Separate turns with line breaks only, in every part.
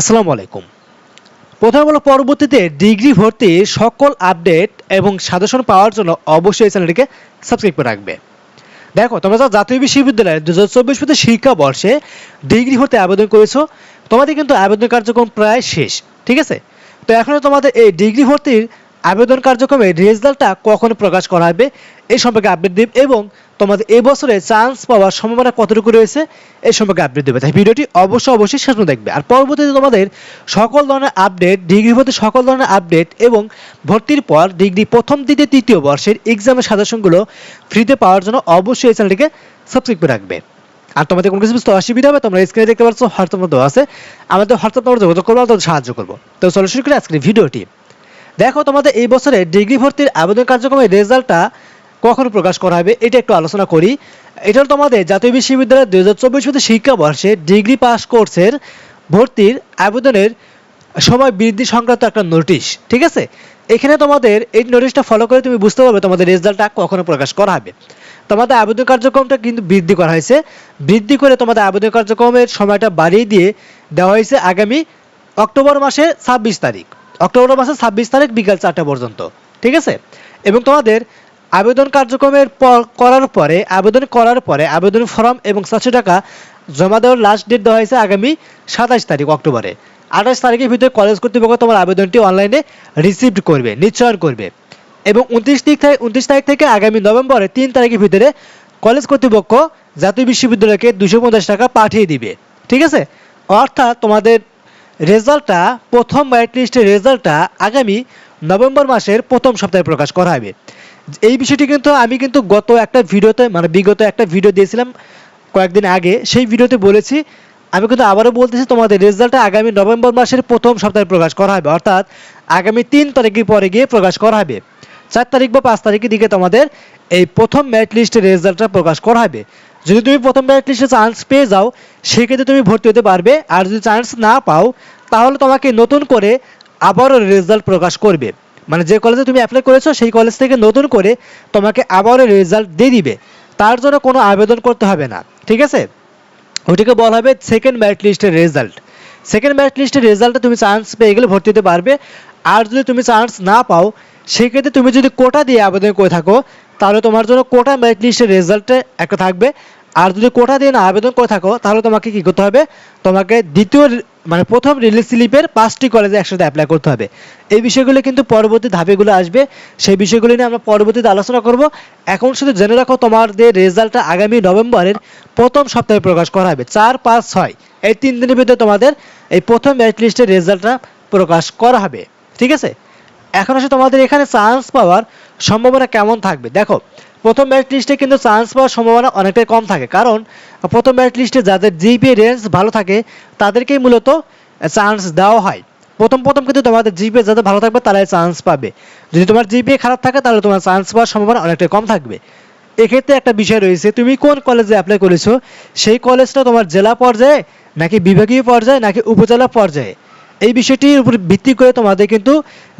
আসসালামু আলাইকুম। প্রথমে পরবর্তীতে ডিগ্রি ভর্তি সকল আপডেট এবং সাজেশন পাওয়ার জন্য অবশ্যই এই চ্যানেলটিকে সাবস্ক্রাইব করে রাখবে। দেখো, তোমরা যারা জাতীয় বিশ্ববিদ্যালয়ের দু হাজার চব্বিশ পঁচিশ শিক্ষাবর্ষে ডিগ্রি ভর্তি আবেদন করেছ, তোমাদের কিন্তু আবেদন কার্যক্রম প্রায় শেষ, ঠিক আছে? তো এখন তোমাদের এই ডিগ্রি ভর্তির আবেদন কার্যক্রমে রেজাল্টটা কখন প্রকাশ করা হবে এই সম্পর্কে আপডেট দেব এবং তোমাদের এই বছরে চান্স পাওয়ার সম্ভাবনা কতটুকু রয়েছে এই সম্পর্কে আপডেট দেবে। তাই ভিডিওটি অবশ্যই অবশ্যই শেষ দেখবে। আর পরবর্তীতে তোমাদের সকল ধরনের আপডেট ডিগ্রি ভর্তি সকল ধরনের আপডেট এবং ভর্তির পর ডিগ্রি প্রথম, দ্বিতীয়, তৃতীয় বর্ষের এক্সামের সাজেশনগুলো ফ্রিতে পাওয়ার জন্য অবশ্যই এই চ্যানেলটিকে সাবস্ক্রাইব করে রাখবে। আর তোমাদের কোনো কিছু বুঝতে অসুবিধা হবে, তোমরা স্ক্রিনে দেখতে পাচ্ছ, হোয়াটসঅ্যাপ দেওয়া আছে, আমাদের হোয়াটসঅ্যাপ নম্বর যোগাযোগ করব তোমাদের সাহায্য করব। তো চলো শুরু করি আজকের ভিডিওটি। দেখো তোমাদের এই বছরে ডিগ্রি ভর্তির আবেদন কার্যক্রমের রেজাল্টটা কখন প্রকাশ করা হবে, এটা একটু আলোচনা করি। এটা তোমাদের জাতীয় বিশ্ববিদ্যালয়ের দুই হাজার চব্বিশ শিক্ষাবর্ষে ডিগ্রি পাস কোর্সের ভর্তির আবেদনের সময় বৃদ্ধি সংক্রান্ত একটা নোটিশ, ঠিক আছে? এখানে তোমাদের এই নোটিশটা ফলো করে তুমি বুঝতে পারবে তোমাদের রেজাল্টটা কখনো প্রকাশ করা হবে। তোমাদের আবেদন কার্যক্রমটা কিন্তু বৃদ্ধি করা হয়েছে। বৃদ্ধি করে তোমাদের আবেদন কার্যক্রমের সময়টা বাড়িয়ে দিয়ে দেওয়া হয়েছে আগামী অক্টোবর মাসের ছাব্বিশ তারিখ। অক্টোবর মাসের ছাব্বিশ তারিখ বিকাল চারটা পর্যন্ত, ঠিক আছে? এবং তোমাদের আবেদন কার্যক্রমের পর করার পরে, আবেদন করার পরে আবেদন ফর্ম এবং চারশো টাকা জমা দেওয়ার লাস্ট ডেট দেওয়া হয়েছে আগামী সাতাশ তারিখ অক্টোবরে। আঠাশ তারিখের ভিতরে কলেজ কর্তৃপক্ষ তোমার আবেদনটি অনলাইনে রিসিভড করবে, নিশ্চয়ন করবে। এবং উনত্রিশ তারিখ থেকে উনত্রিশ তারিখ থেকে আগামী নভেম্বরে তিন তারিখের ভিতরে কলেজ কর্তৃপক্ষ জাতীয় বিশ্ববিদ্যালয়কে দুশো পঞ্চাশ টাকা পাঠিয়ে দিবে, ঠিক আছে? অর্থাৎ তোমাদের রেজাল্টটা, প্রথম মেরিট লিস্টের রেজাল্টটা আগামী নভেম্বর মাসের প্রথম সপ্তাহে প্রকাশ করা হবে। এই বিষয়টি কিন্তু আমি কিন্তু গত একটা ভিডিওতে মানে বিগত একটা ভিডিও দিয়েছিলাম কয়েকদিন আগে, সেই ভিডিওতে বলেছি, আমি কিন্তু আবারও বলতেছি, তোমাদের রেজাল্টটা আগামী নভেম্বর মাসের প্রথম সপ্তাহে প্রকাশ করা হবে, অর্থাৎ আগামী তিন তারিখের পরে গিয়ে প্রকাশ করা হবে। চার তারিখ বা পাঁচ তারিখের দিকে তোমাদের এই প্রথম মেরিট লিস্টের রেজাল্টটা প্রকাশ করা হবে। যদি তুমি প্রথম লিস্টে চান্স পেয়ে যাও, সেক্ষেত্রে তুমি ভর্তি হতে পারবে। আর যদি চান্স না পাও, তাহলে তোমাকে নতুন করে আবারও রেজাল্ট প্রকাশ করবে। মানে যে কলেজে তুমি অ্যাপ্লাই করেছ, সেই কলেজ থেকে নতুন করে তোমাকে আবারও রেজাল্ট দিয়ে দিবে। তার জন্য কোনো আবেদন করতে হবে না। ঠিক আছে? ওইটাকে বলা হবে সেকেন্ড মেরিট লিস্টের রেজাল্ট সেকেন্ড মেরিট লিস্টের রেজাল্টে তুমি চান্স পেয়ে গেলে ভর্তি হতে পারবে। আর যদি তুমি চান্স না পাও, সেক্ষেত্রে তুমি যদি কোটা দিয়ে আবেদন করে থাকো, তাহলে তোমার জন্য কোটা মেরিট লিস্টের রেজাল্টে একটা থাকবে। আর যদি কোটা দিয়ে না আবেদন করে থাকো, তাহলে তোমাকে কি করতে হবে? তোমাকে দ্বিতীয় মানে প্রথম রিলিজ স্লিপের পাঁচটি কলেজে একসাথে অ্যাপ্লাই করতে হবে। এই বিষয়গুলো কিন্তু পরবর্তী ধাপেগুলো আসবে। সেই বিষয়গুলি নিয়ে আমরা পরবর্তীতে আলোচনা করব। এখন শুধু জেনে রাখো, তোমাদের রেজাল্টটা আগামী নভেম্বরের প্রথম সপ্তাহে প্রকাশ করা হবে। চার, পাঁচ, ছয়। এই তিন দিনের ভিতরে তোমাদের এই প্রথম মেরিট লিস্টের রেজাল্টটা প্রকাশ করা হবে। ঠিক আছে? এখন আসলে তোমাদের এখানে চান্স পাওয়ার সম্ভাবনা কেমন থাকবে? দেখো প্রথম মেরিট লিস্টে কিন্তু চান্স পাওয়ার সম্ভাবনা অনেকটাই কম থাকে। কারণ, প্রথম মেরিট লিস্টে যাদের জিপিএ রেঞ্জ ভালো থাকে, তাদেরকেই মূলত চান্স দেওয়া হয়। প্রথম প্রথম কিন্তু তোমাদের জিপিএ যাদের ভালো থাকবে, তারাই চান্স পাবে। যদি তোমার জিপিএ খারাপ থাকে, তাহলে তোমার চান্স পাওয়ার সম্ভাবনা অনেকটাই কম থাকবে। এক্ষেত্রে একটা বিষয় রয়েছে, তুমি কোন কলেজে অ্যাপ্লাই করেছ? সেই কলেজটা তোমার জেলা পর্যায়ে, নাকি বিভাগীয় পর্যায়ে, নাকি উপজেলা পর্যায়ে? এই বিষয়টির উপর ভিত্তি করে তোমাদের কিন্তু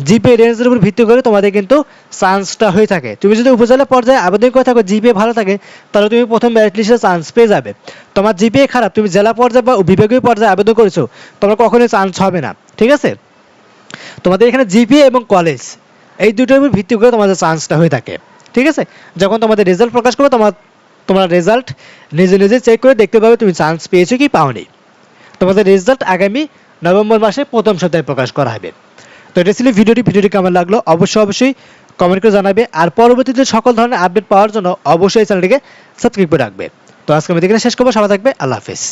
জিপে রেঞ্জের উপর ভিত্তি করে তোমাদের কিন্তু চান্সটা হয়ে থাকে। তুমি যদি উপজেলা পর্যায়ে আবেদন করে থাকো জিপে ভালো থাকে, তাহলে তুমি প্রথম মেরিট লিস্টে চান্স পেয়ে যাবে। তোমার জিপে খারাপ, তুমি জেলা পর্যায়ে বা বিভাগীয় পর্যায়ে আবেদন করেছ, তোমার কখনোই চান্স হবে না। ঠিক আছে? তোমাদের এখানে জিপিএ এবং কলেজ এই দুটোর উপর ভিত্তি করে তোমাদের চান্সটা হয়ে থাকে। ঠিক আছে? যখন তোমাদের রেজাল্ট প্রকাশ করবে, তোমার তোমার রেজাল্ট নিজে নিজে চেক করে দেখতে পাবে তুমি চান্স পেয়েছ কি পাওনি। তোমাদের রেজাল্ট আগামী নভেম্বর মাসে প্রথম সপ্তাহে প্রকাশ করা হবে। তো এটা ছিল ভিডিওটি। ভিডিওটি কেমন লাগল? অবশ্যই অবশ্যই কমেন্ট করে জানাবে। আর পরবর্তীতে সকল ধরনের আপডেট পাওয়ার জন্য অবশ্যই চ্যানেলটিকে সাবস্ক্রাইব করে রাখবে। তো আজকে আমি দেখে শেষ করব। সবাই থাকবে। আল্লাহ হাফিজ।